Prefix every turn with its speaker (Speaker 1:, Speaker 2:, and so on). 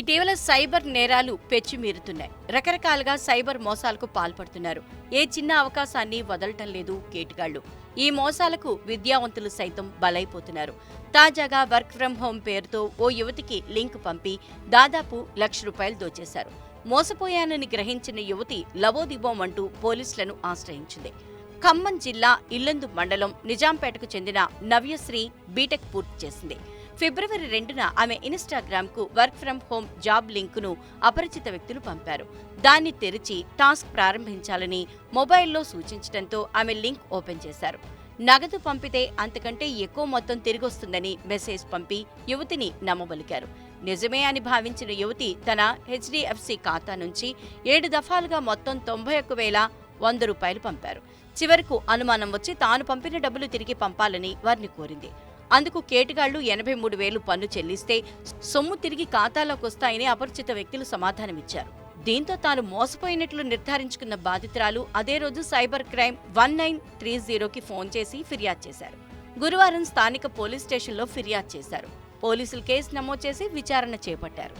Speaker 1: ఇటీవల సైబర్ నేరాలు పెచ్చిమీరుతున్నాయి. రకరకాలుగా సైబర్ మోసాలకు పాల్పడుతున్నారు. ఏ చిన్న అవకాశాన్ని వదలటం లేదు కేటుగాళ్ళు ఈ మోసాలకు విద్యావంతులు సైతం బలైపోతున్నారు. తాజాగా వర్క్ ఫ్రం హోం పేరుతో ఓ యువతికి లింక్ పంపి దాదాపు లక్ష రూపాయలు దోచేశారు. మోసపోయానని గ్రహించిన యువతి లవోదిబోం అంటూ పోలీసులను ఆశ్రయించింది. ఖమ్మం జిల్లా ఇల్లందు మండలం నిజాంపేటకు చెందిన నవ్యశ్రీ బీటెక్ పూర్తి చేసింది. ఫిబ్రవరి రెండున ఆమె ఇన్స్టాగ్రామ్కు వర్క్ ఫ్రం హోమ్ జాబ్ లింకును అపరిచిత వ్యక్తులు పంపారు. దాన్ని తెరిచి టాస్క్ ప్రారంభించాలని మొబైల్లో సూచించడంతో ఆమె లింక్ ఓపెన్ చేశారు. నగదు పంపితే అంతకంటే ఎక్కువ మొత్తం తిరిగొస్తుందని మెసేజ్ పంపి యువతిని నమ్మబలికారు. నిజమే అని భావించిన యువతి తన హెచ్డిఎఫ్సి ఖాతా నుంచి ఏడు దఫాలుగా మొత్తం తొంభై ఒక్క వేల వంద రూపాయలు పంపారు. చివరకు అనుమానం వచ్చి తాను పంపిన డబ్బులు తిరిగి పంపాలని వారిని కోరింది. అందుకు కేటుగాళ్ళు ఎనభై మూడు వేలు పన్ను చెల్లిస్తే సొమ్ము తిరిగి ఖాతాలోకి వస్తాయని అపరిచిత వ్యక్తులు సమాధానమిచ్చారు. దీంతో తాను మోసపోయినట్లు నిర్ధారించుకున్న బాధితురాలు అదే రోజు cyber crime one nine three జీరోకి ఫోన్ చేసి ఫిర్యాదు చేశారు. గురువారం స్థానిక పోలీస్ స్టేషన్లో ఫిర్యాదు చేశారు. పోలీసులు కేసు నమోదు చేసి విచారణ చేపట్టారు.